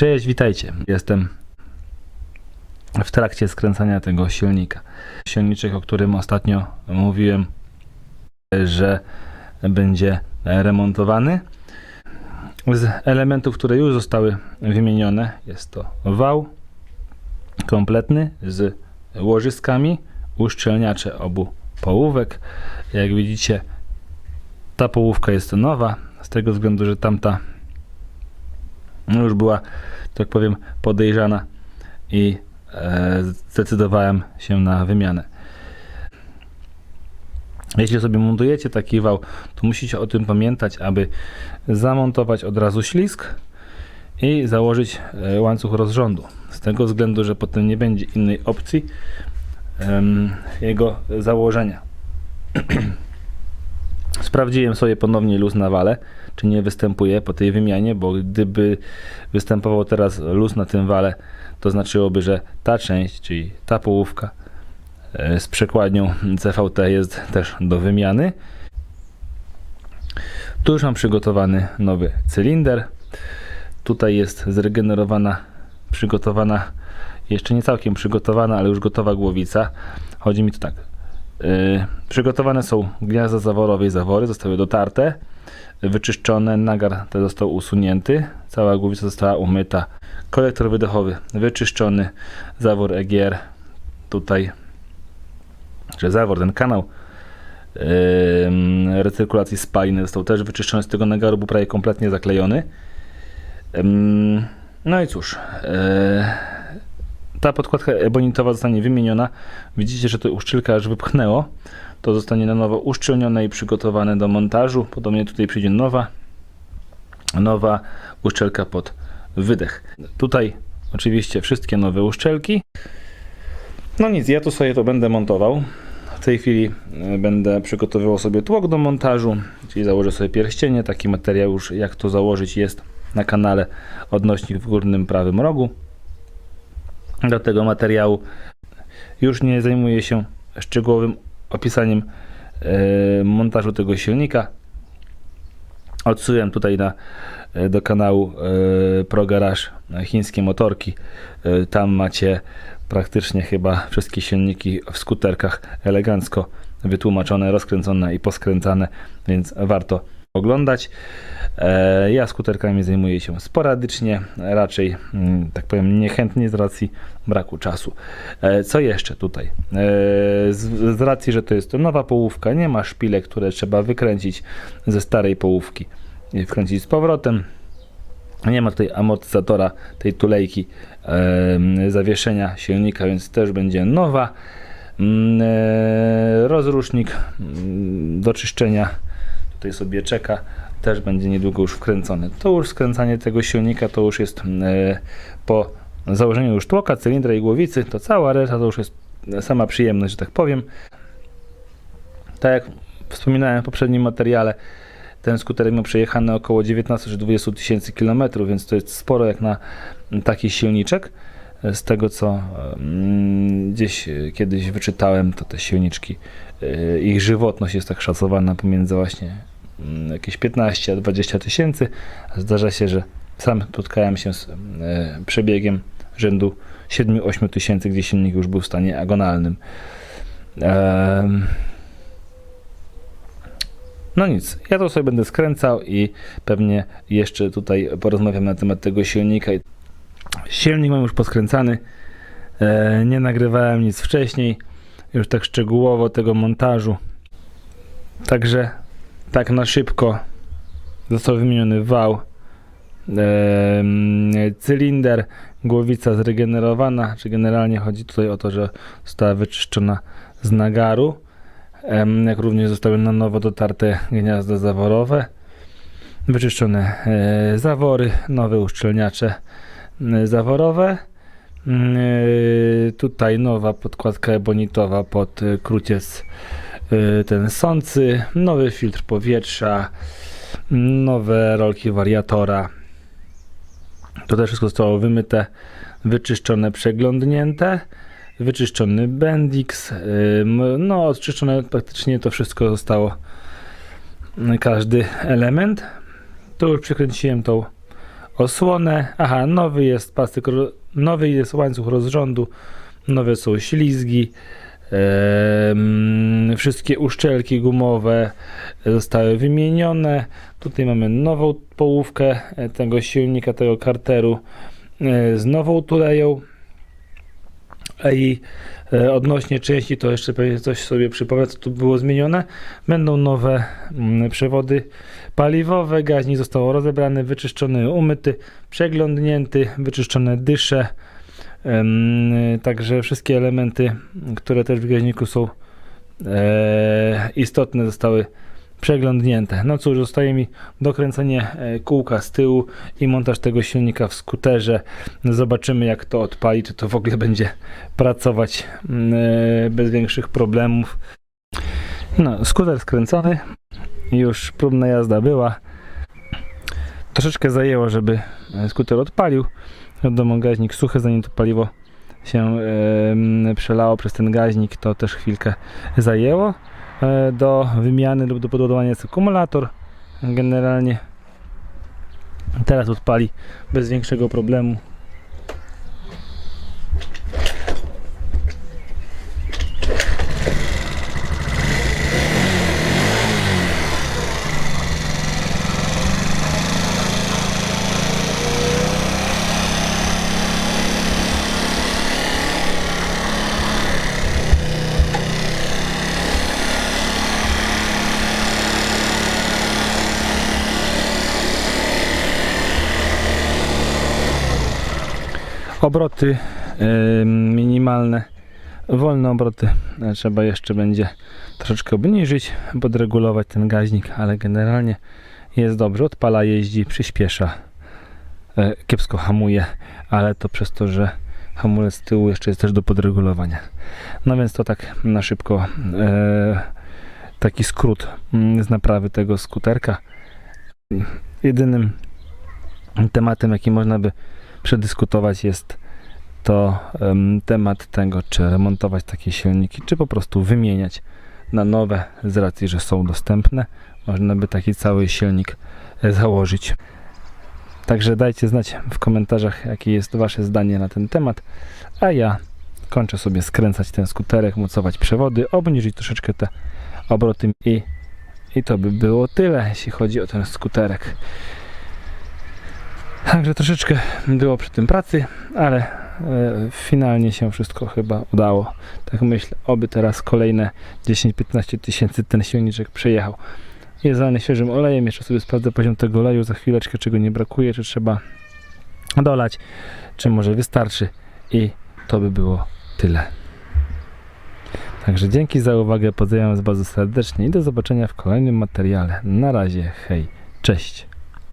Cześć, witajcie. Jestem w trakcie skręcania tego silnika. Silniczek, o którym ostatnio mówiłem, że będzie remontowany. Z elementów, które już zostały wymienione, jest to wał kompletny z łożyskami, uszczelniacze obu połówek. Jak widzicie, ta połówka jest nowa, z tego względu, że tamta no już była, tak powiem, podejrzana i e, zdecydowałem się na wymianę. Jeśli sobie montujecie taki wał, to musicie o tym pamiętać, aby zamontować od razu ślisk i założyć e, łańcuch rozrządu. Z tego względu, że potem nie będzie innej opcji em, jego założenia. Sprawdziłem sobie ponownie luz na wale, czy nie występuje po tej wymianie, bo gdyby występował teraz luz na tym wale, to znaczyłoby, że ta część, czyli ta połówka e, z przekładnią CVT jest też do wymiany. Tu już mam przygotowany nowy cylinder. Tutaj jest zregenerowana, przygotowana, jeszcze nie całkiem przygotowana, ale już gotowa głowica. Chodzi mi tu tak. Yy, przygotowane są gniazda zaworowe i zawory, zostały dotarte, wyczyszczone, nagar ten został usunięty, cała głowica została umyta, kolektor wydechowy wyczyszczony, zawór EGR tutaj, czy zawór, ten kanał yy, recyrkulacji spaliny został też wyczyszczony z tego nagaru, był prawie kompletnie zaklejony. Yy, no i cóż, yy, ta podkładka ebonitowa zostanie wymieniona. Widzicie, że to uszczelka aż wypchnęło. To zostanie na nowo uszczelnione i przygotowane do montażu. Podobnie tutaj przyjdzie nowa, nowa uszczelka pod wydech. Tutaj oczywiście wszystkie nowe uszczelki. No nic, ja tu sobie to będę montował. W tej chwili e, będę przygotowywał sobie tłok do montażu, czyli założę sobie pierścienie. Taki materiał już jak to założyć jest na kanale odnośnik w górnym prawym rogu do tego materiału. Już nie zajmuję się szczegółowym opisaniem e, montażu tego silnika. Odsyłam tutaj na, e, do kanału e, Pro chińskie motorki. Tam macie praktycznie chyba wszystkie silniki w skuterkach elegancko wytłumaczone, rozkręcone i poskręcane, więc warto oglądać. E, Ja skuterkami zajmuję się sporadycznie, raczej mm, tak powiem niechętnie z racji braku czasu. E, Co jeszcze tutaj? E, Z, z racji, że to jest nowa połówka, nie ma szpilek, które trzeba wykręcić ze starej połówki i wkręcić z powrotem. Nie ma tutaj amortyzatora, tej tulejki zawieszenia silnika, więc też będzie nowa. Mm, Rozrusznik mm, do czyszczenia tutaj sobie czeka, też będzie niedługo już wkręcony. To już skręcanie tego silnika to już jest e, po założeniu już tłoka, cylindra i głowicy, to cała reszta to już jest sama przyjemność, że tak powiem. Tak jak wspominałem w poprzednim materiale, ten skuter miał przejechane około 19 czy 20 tysięcy kilometrów, więc to jest sporo jak na taki silniczek. Z tego co gdzieś kiedyś wyczytałem, to te silniczki, e, ich żywotność jest tak szacowana pomiędzy właśnie mm, jakieś 15 a 20 tysięcy. Zdarza się, że sam spotkałem się z e, przebiegiem rzędu 7-8 tysięcy, gdzie silnik już był w stanie agonalnym. No nic, ja to sobie będę skręcał i pewnie jeszcze tutaj porozmawiam na temat tego silnika. Silnik mam już poskręcany, e, nie nagrywałem nic wcześniej, już tak szczegółowo tego montażu. Także tak na szybko został wymieniony wał, e, cylinder, głowica zregenerowana, czy generalnie chodzi tutaj o to, że została wyczyszczona z nagaru, jak również zostały na nowo dotarte gniazda zaworowe, wyczyszczone e, zawory, nowe uszczelniacze zaworowe. Mm, e, Tutaj nowa podkładka ebonitowa pod e, kruciec ten sący, nowy filtr powietrza, nowe rolki wariatora. To też wszystko zostało wymyte, wyczyszczone, przeglądnięte, wyczyszczony Bendix, no odczyszczone praktycznie to wszystko zostało, y, każdy element. Tu już przykręciłem tą osłonę. Aha, nowy jest pastyk, nowy jest łańcuch rozrządu, nowe są ślizgi. wszystkie uszczelki gumowe zostały wymienione. Tutaj mamy nową połówkę tego silnika, tego karteru e, z nową tuleją. I e, odnośnie części, to jeszcze pewnie coś sobie przypomnę, co tu było zmienione. Będą nowe mm, przewody paliwowe, gaźnik został rozebrany, wyczyszczony, umyty, przeglądnięty, wyczyszczone dysze. Także wszystkie elementy, które też w gaźniku są e, istotne, zostały przeglądnięte. No cóż, zostaje mi dokręcenie e, kółka z tyłu i montaż tego silnika w skuterze. Zobaczymy jak to odpali, czy to w ogóle będzie pracować mm, e, bez większych problemów. No, skuter skręcony, już próbna jazda była. Troszeczkę zajęło, żeby e, skuter odpalił. Wiadomo, gaźnik suchy, zanim to paliwo się em, przelało przez ten gaźnik, to też chwilkę zajęło. E, Do wymiany lub do podładowania jest akumulator. Generalnie teraz odpali bez większego problemu. Obroty minimalne, wolne obroty. E, Trzeba jeszcze będzie troszeczkę obniżyć, podregulować ten gaźnik, ale generalnie jest dobrze. Odpala, jeździ, przyspiesza. E, Kiepsko hamuje, ale to przez to, że hamulec z tyłu jeszcze jest też do podregulowania. No więc to tak na szybko e, taki skrót mm, z naprawy tego skuterka. Jedynym tematem, jaki można by przedyskutować jest to em, temat tego, czy remontować takie silniki, czy po prostu wymieniać na nowe z racji, że są dostępne. Można by taki cały silnik e, założyć. Także dajcie znać w komentarzach, jakie jest Wasze zdanie na ten temat. A ja kończę sobie skręcać ten skuterek, mocować przewody, obniżyć troszeczkę te obroty i, i to by było tyle, jeśli chodzi o ten skuterek. Także troszeczkę było przy tym pracy, ale e, finalnie się wszystko chyba udało. Tak myślę, oby teraz kolejne 10-15 tysięcy ten silniczek przejechał. Jest zalany świeżym olejem, jeszcze sobie sprawdzę poziom tego oleju za chwileczkę, czego nie brakuje, czy trzeba dolać, czy może wystarczy i to by było tyle. Także dzięki za uwagę, pozdrawiam Was bardzo serdecznie i do zobaczenia w kolejnym materiale. Na razie, hej, cześć.